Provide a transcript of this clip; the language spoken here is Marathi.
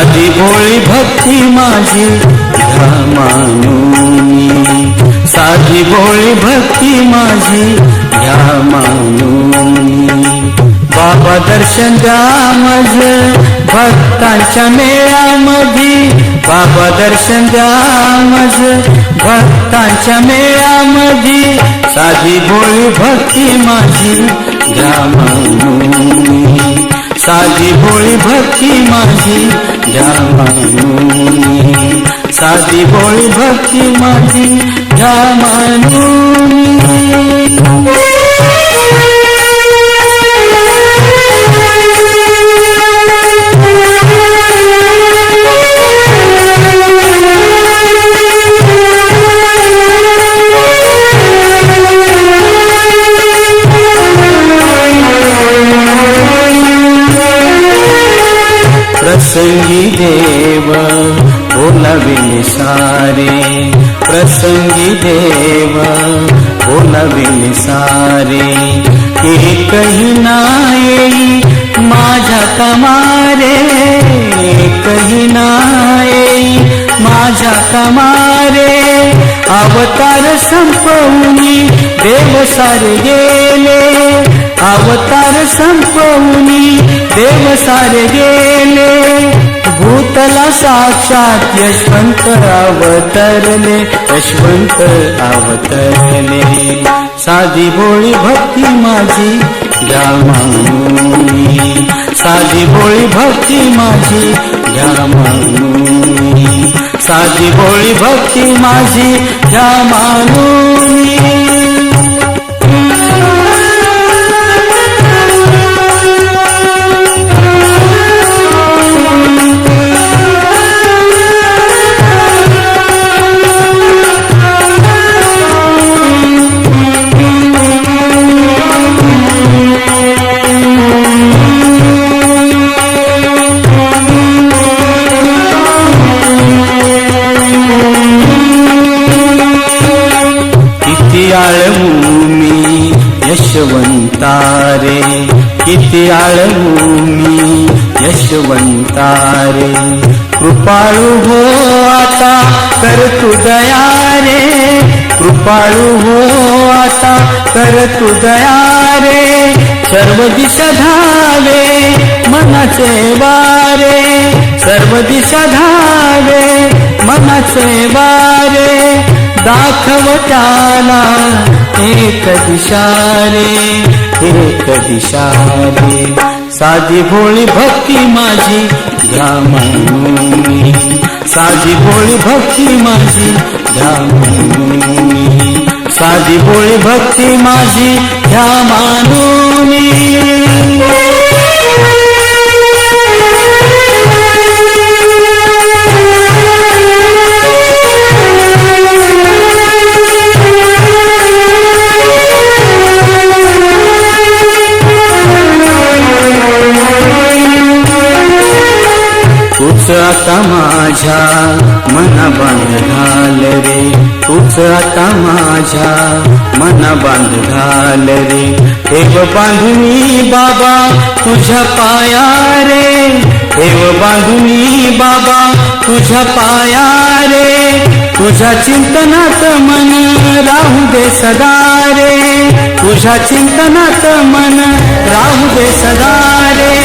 साधी भोळी भक्ती माझी घ्या मानूनी साधी भोळी भक्ती माझी या मानूनी बाबा दर्शन द्या मज भक्तांच्या मेळ्यामध्ये बाबा दर्शन द्या मज भक्तांच्या मेळ्यामध्ये साधी भोळी भक्ती माझी या मानूनी साधी भोळी भक्ती माझी द्या मानूनी साधी भोळी भक्ती माझी द्या मानूनी प्रसंगी देव बोलविले सारे. प्रसंगी देव बोलविले सारे. एकही नाही माझ्या कमारे. एकही नाही माझ्या कमारे. अवतार संपवनी देव सारे गेले. अवतार संपवनी देव सारे गेले. भूतला साक्षात यशवंत अवतरले यशवंत अवतरले. साधी भोळी भक्ती माझी घ्या मानूनी साधी भोळी भक्ती माझी घ्या मानूनी साधी भोळी भक्ती माझी घ्या मानू आळवूमी यशवंतारे. किती आळवूमी यशवंतारे. कृपाळू हो आता कर तू दया रे कृपाळू हो आता कर तू दया रे सर्व दिशा धावे मनाचे वारे. सर्व दिशा धावे मनाचे वारे. दाखव एक दिशारे एक दिशारे साधी भोळी भक्ती माझी घ्या म्हणून साधी भोळी भक्ती माझी घ्या म्हणून साधी भोळी भक्ती माझी घ्या मानूनी. तूच आता माझ्या मना बांध घाल रे. तूच आता माझ्या मना बांध घाल रे. देव बांधुनी बाबा तुझ्या पाया रे. देव बांधुनी बाबा तुझ्या पाया रे. तुझ्या चिंतनात मन राहू दे सदा रे. तुझ्या चिंतनात मन राहू दे सदा रे.